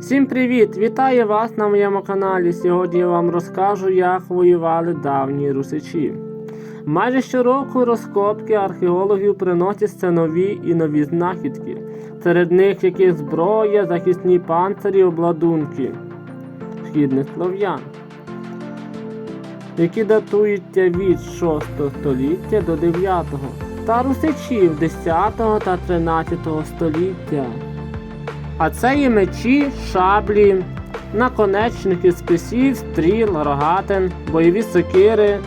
Всім привіт! Вітаю вас на моєму каналі. Сьогодні я вам розкажу, як воювали давні русичі. Майже щороку розкопки археологів приносять все нові і нові знахідки. Серед них яких зброя, захисні панцирі, обладунки східних слов'ян, які датуються від 6 століття до 9 та русичів 10 та 13 століття. А це є мечі, шаблі, наконечники списів, стріл, рогатин, бойові сокири,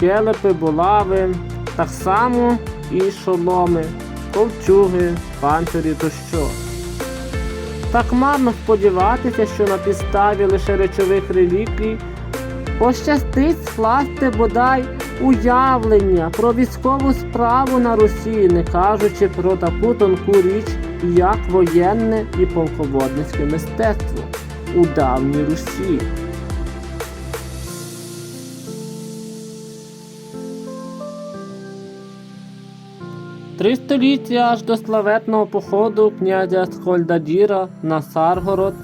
келепи, булави, так само і шоломи, ковчуги, панцирі тощо. Так марно сподіватися, що на підставі лише речових реліквій пощастить скласти бодай уявлення про військову справу на Русі, не кажучи про таку тонку річ, як воєнне і полководницьке мистецтво у давній Русі. Три століття аж до славетного походу князя Схольдадіра на Саргород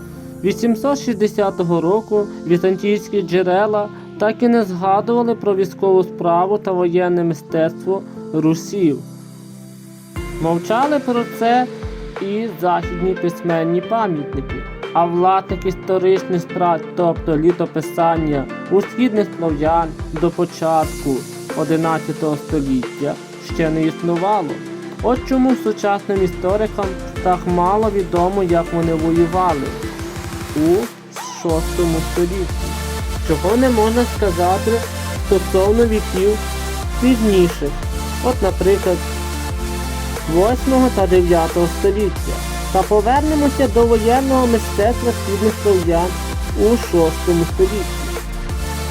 860 року візантійські джерела так і не згадували про військову справу та воєнне мистецтво русів. Мовчали про це і західні письменні пам'ятники, а власних історичних справ, тобто літописання у східних слов'ян до початку 11 століття ще не існувало. От чому сучасним історикам так мало відомо, як вони воювали у 6 столітті. Чого не можна сказати стосовно віків пізніших, от, наприклад, 8 та 9 століття. Та повернемося до воєнного мистецтва східних слов'ян у 6 столітті.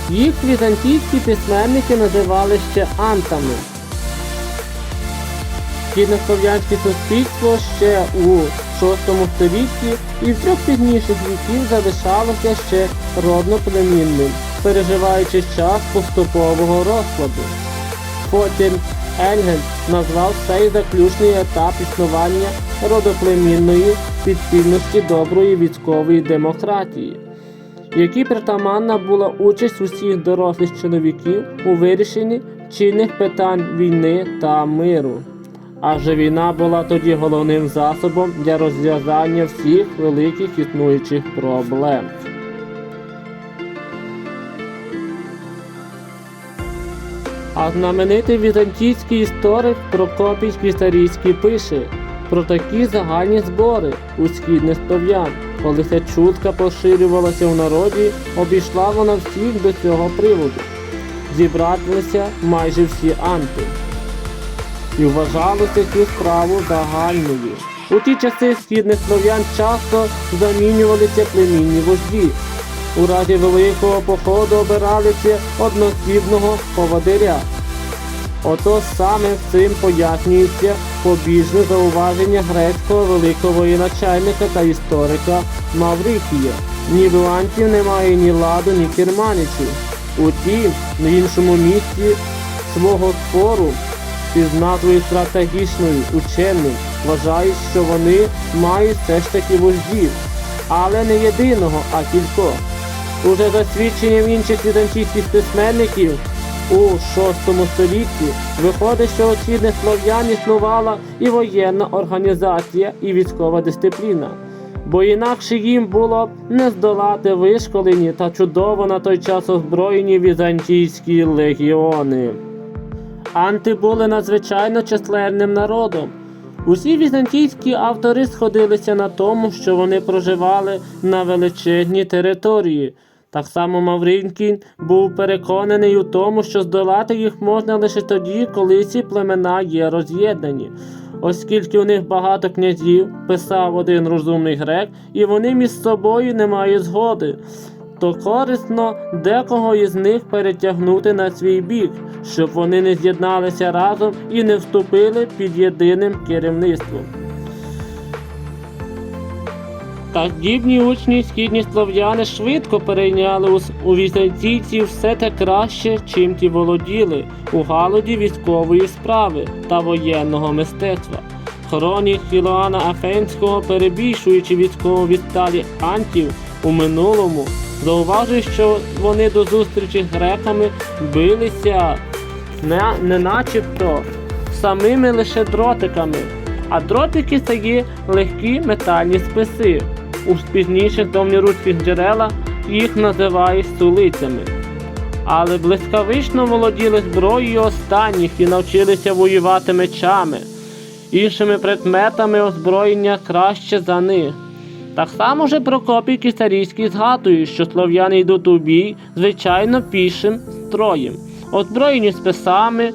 Їх візантійські письменники називали ще антами. Східнослов'янське суспільство ще у 6 столітті і в трьох пізніших віків залишалося ще родноплемінним, переживаючи час поступового розкладу. Потім Ельген назвав цей заключний етап існування родоплемінної підпільності доброї військової демократії, якій притаманна була участь усіх дорослих чоловіків у вирішенні чинних питань війни та миру. Адже війна була тоді головним засобом для розв'язання всіх великих існуючих проблем. А знаменитий візантійський історик Прокопій Квісарійський пише про такі загальні збори у східних слов'ян. Коли ця чутка поширювалася в народі, обійшла вона всіх до цього приводу. Зібралися майже всі анти і вважалося цю справу загальною. У ті часи східних слов'ян часто замінювалися племінні вожді. У разі великого походу обиралися однослівного поводиря. Отож саме цим пояснюється побіжне зауваження грецького великого воєначальника та історика Маврикія. Ні в немає ні ладу, ні керманичів. Утім, в іншому місці свого спору із назвою стратегічною ученим вважають, що вони мають все ж таки вождів, але не єдиного, а кількох. Уже за свідченням інших візантійських письменників у VI столітті виходить, що у слов'ян існувала і воєнна організація, і військова дисципліна. Бо інакше їм було не здолати вишколені та чудово на той час озброєні візантійські легіони. Анти були надзвичайно численним народом. Усі візантійські автори сходилися на тому, що вони проживали на величезній території. Так само Мавринкін був переконаний у тому, що здолати їх можна лише тоді, коли ці племена є роз'єднані. Оскільки у них багато князів, писав один розумний грек, і вони між собою не мають згоди то корисно декого із них перетягнути на свій бік, щоб вони не з'єдналися разом і не вступили під єдиним керівництвом. Подібні учні східні слов'яни швидко перейняли у, візантійців все те краще, чим ті володіли у галузі військової справи та воєнного мистецтва. хронік Ілоана Афенського, перебільшуючи військову відсталі антів у минулому, зауважує, що вони до зустрічі з греками билися не, не начебто самими лише дротиками, а дротики це є легкі метальні списи. У пізніших давньоруських джерелах їх називають столицями. Але блискавично володіли зброєю останніх і навчилися воювати мечами, іншими предметами озброєння краще за них. Так само же Прокопій Кисарійський згадує, що слов'яни йдуть у бій, звичайно, пішим строєм, озброєні списами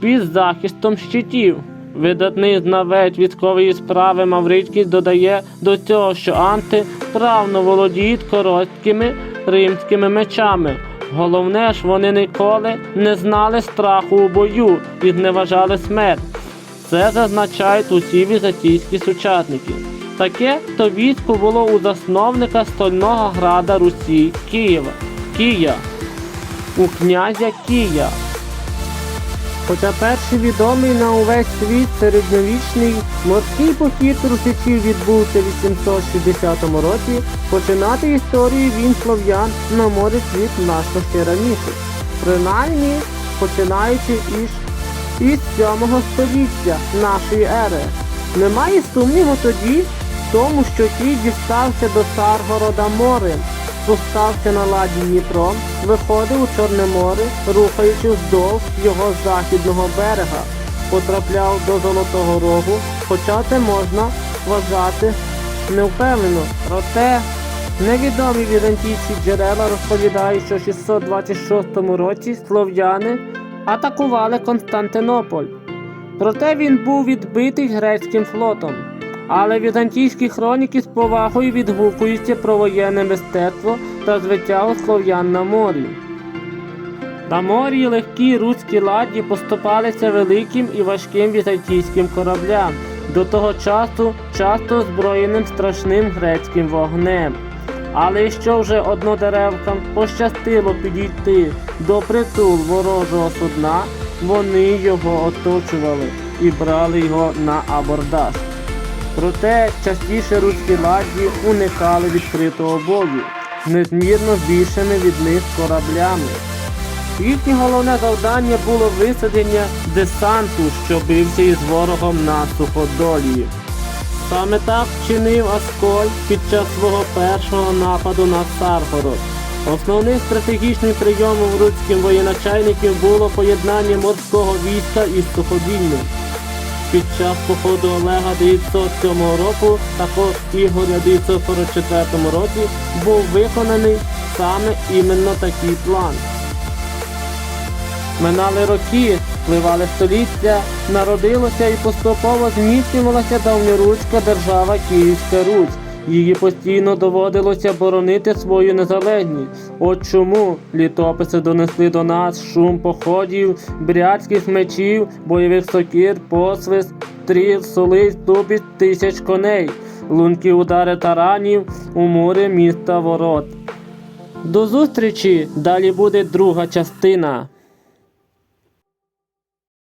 під захистом щитів. Видатний знавець військової справи Маврицький додає до цього, що анти вправно володіють короткими римськими мечами. Головне ж, вони ніколи не знали страху у бою і зневажали смерть. Це зазначають усі візантійські сучасники. Таке то військо було у засновника стольного града Русі Києва, Кия, у князя Кия. Хоча перший відомий на увесь світ середньовічний морський похід русичів відбувся в 860 році, починати історію він слов'ян на море світ значно ще раніше. Принаймні починаючи із, із 7 століття нашої ери. Немає сумніву тоді в тому, що ті дістався до Царгорода морем, спускався на ладі Дніпром, виходив у Чорне море, рухаючи вздовж його західного берега, потрапляв до Золотого Рогу, хоча це можна вважати невпевнено. Проте невідомі візантійські джерела розповідають, що в 626 році слов'яни атакували Константинополь. Проте він був відбитий грецьким флотом. Але візантійські хроніки з повагою відгукуються про воєнне мистецтво та звитягу слов'ян на морі. На морі легкі руські ладді поступалися великим і важким візантійським кораблям, до того часу часто озброєним страшним грецьким вогнем. Але що вже однодеревкам пощастило підійти до притул ворожого судна, вони його оточували і брали його на абордаж. Проте частіше руські ладді уникали відкритого бою незмірно більшими від них кораблями. Їхнє головне завдання було висадення десанту, що бився із ворогом на суходолі. Саме так вчинив Асколь під час свого першого нападу на Царгород. Основним стратегічним прийомом руським воєначальників було поєднання морського війська із суходільним. Під час походу Олега 907 року, також Ігоря 944 році був виконаний саме іменно такий план. Минали роки, впливали століття, народилося і поступово зміцнювалася давньоруська держава Київська Русь. Її постійно доводилося боронити свою незалежність. От чому літописи донесли до нас шум походів, брядських мечів, бойових сокір, посвист, стріл, солиць, тупість тисяч коней, лунки удари таранів у море міста ворот. До зустрічі! Далі буде друга частина.